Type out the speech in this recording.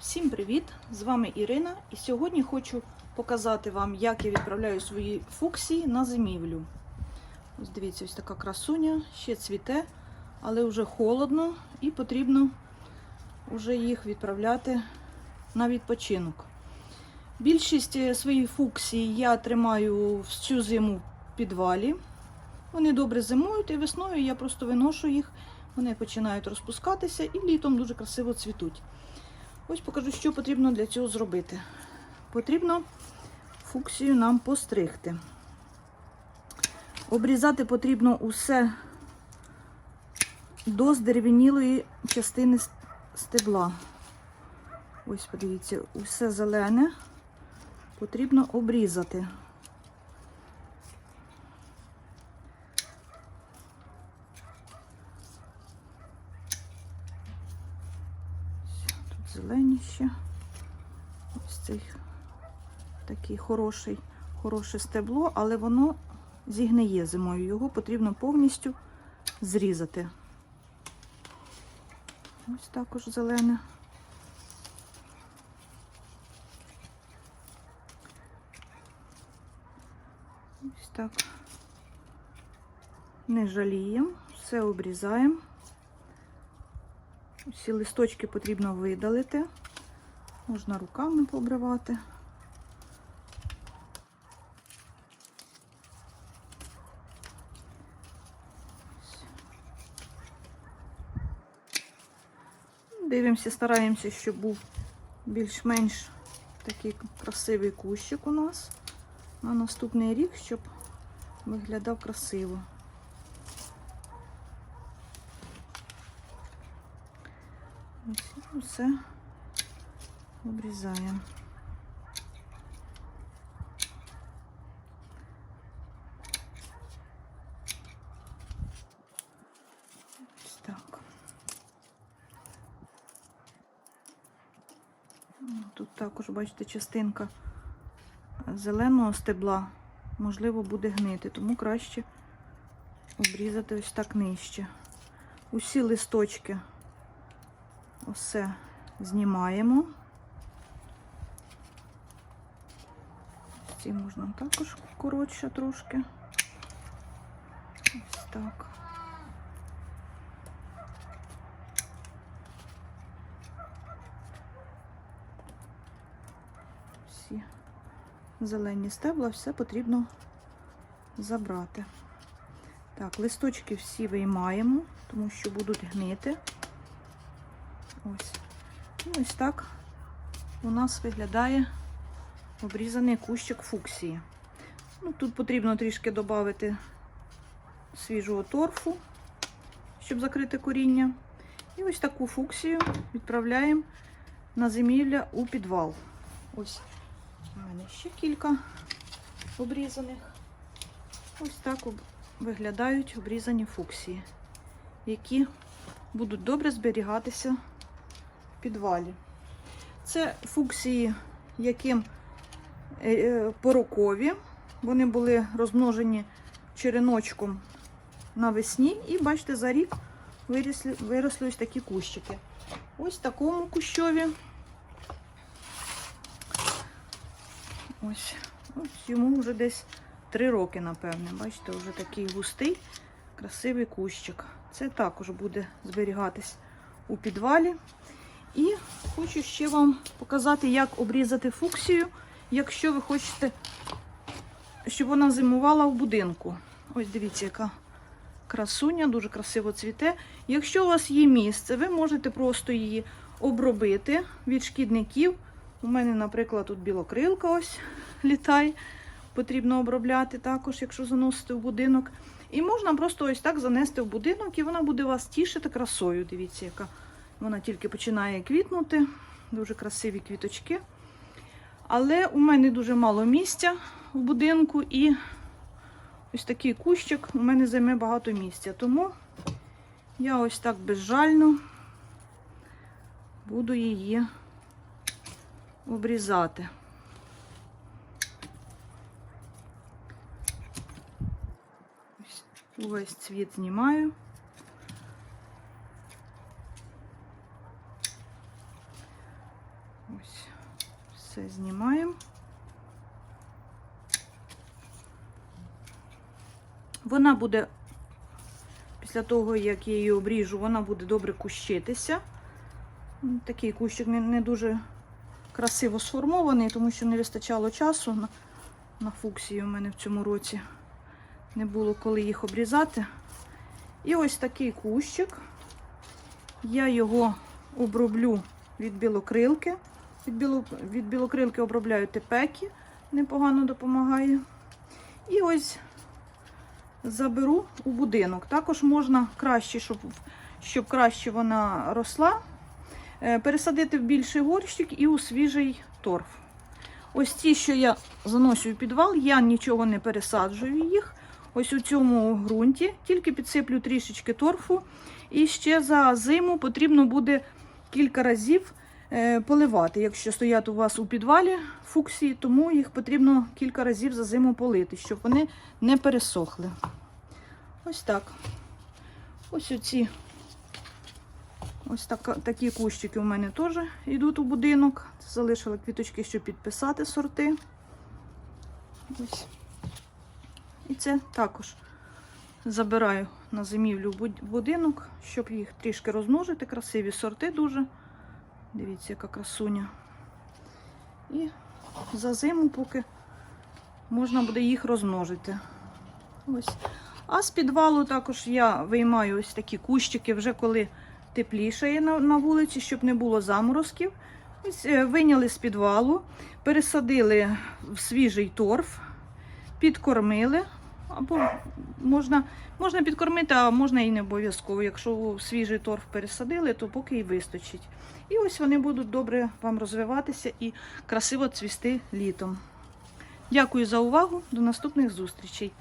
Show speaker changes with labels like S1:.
S1: Всім привіт! З вами Ірина, і сьогодні хочу показати вам, як я відправляю свої фуксії на зимівлю. Ось дивіться, ось така красуня, ще цвіте, але вже холодно і потрібно вже їх відправляти на відпочинок. Більшість е, своїх фуксій я тримаю всю зиму в підвалі. Вони добре зимують і весною я просто виношу їх, вони починають розпускатися і літом дуже красиво цвітуть. Ось покажу, що потрібно для цього зробити. Потрібно фуксію нам постригти. Обрізати потрібно усе до здерев'янілої частини стебла. Ось, подивіться, усе зелене потрібно обрізати. Тут зелені. Ось цей такий хороший, хороше стебло, але воно зігниє зимою. Його потрібно повністю зрізати. Ось також зелене. Ось так. Не жаліємо, все обрізаємо. Всі листочки потрібно видалити. Можна руками побривати. Дивимося, стараємося, щоб був більш-менш такий красивий кущик у нас на наступний рік, щоб виглядав красиво. Ось все обрізаємо. Ось так. Ну, Тут також, бачите, частинка зеленого стебла, можливо, буде гнити, тому краще обрізати ось так нижче. Усі листочки Усе знімаємо. Ці можна також коротше трошки. Ось так. Всі зелені стебла, все потрібно забрати. Так, листочки всі виймаємо, тому що будуть гнити. Ось. Ось так у нас виглядає обрізаний кущик фуксії. Ну, Тут потрібно трішки додати свіжого торфу, щоб закрити коріння. І ось таку фуксію відправляємо на зимівля у підвал. Ось у мене ще кілька обрізаних. Ось так виглядають обрізані фуксії, які будуть добре зберігатися підвалі. Це фуксії, яким порокові. Вони були розмножені череночком навесні. І, бачите, за рік виросли, виросли ось такі кущики. Ось такому кущові. Ось, ось йому вже десь 3 роки, напевне. Бачите, вже такий густий, красивий кущик. Це також буде зберігатись у підвалі. І хочу ще вам показати, як обрізати фуксію, якщо ви хочете, щоб вона зимувала в будинку. Ось дивіться, яка красуня, дуже красиво цвіте. Якщо у вас є місце, ви можете просто її обробити від шкідників. У мене, наприклад, тут білокрилка ось літає. Потрібно обробляти також, якщо заносити в будинок. І можна просто ось так занести в будинок, і вона буде вас тішити красою. Дивіться, яка. Вона тільки починає квітнути, дуже красиві квіточки. Але у мене дуже мало місця в будинку, і ось такий кущик у мене займе багато місця. Тому я ось так безжально буду її обрізати. Ось увесь цвіт знімаю. Ось, все знімаємо. Вона буде, після того, як я її обріжу, вона буде добре кущитися. Такий кущик не, не дуже красиво сформований, тому що не вистачало часу на, на фуксії у мене в цьому році. Не було коли їх обрізати. І ось такий кущик. Я його оброблю від білокрилки. Від, біло, від білокрилки обробляю тепекі, непогано допомагає. І ось заберу у будинок. Також можна краще, щоб, щоб краще вона росла, е, пересадити в більший горщик і у свіжий торф. Ось ті, що я заношу в підвал, я нічого не пересаджую їх. Ось у цьому ґрунті, тільки підсиплю трішечки торфу. І ще за зиму потрібно буде кілька разів поливати. Якщо стоять у вас у підвалі фуксії, тому їх потрібно кілька разів за зиму полити, щоб вони не пересохли. Ось так. Ось оці ось так, такі кущики у мене теж йдуть у будинок. Залишила квіточки, щоб підписати сорти. Ось. І це також забираю на зимівлю буд- будинок, щоб їх трішки розмножити. Красиві сорти дуже. Дивіться, яка красуня. І за зиму, поки можна буде їх розмножити. Ось. А з підвалу також я виймаю ось такі кущики, вже коли теплішає на, на вулиці, щоб не було заморозків. Ось е, вийняли з підвалу, пересадили в свіжий торф, підкормили. Або можна, можна підкормити, а можна і не обов'язково. Якщо свіжий торф пересадили, то поки і вистачить. І ось вони будуть добре вам розвиватися і красиво цвісти літом. Дякую за увагу. До наступних зустрічей.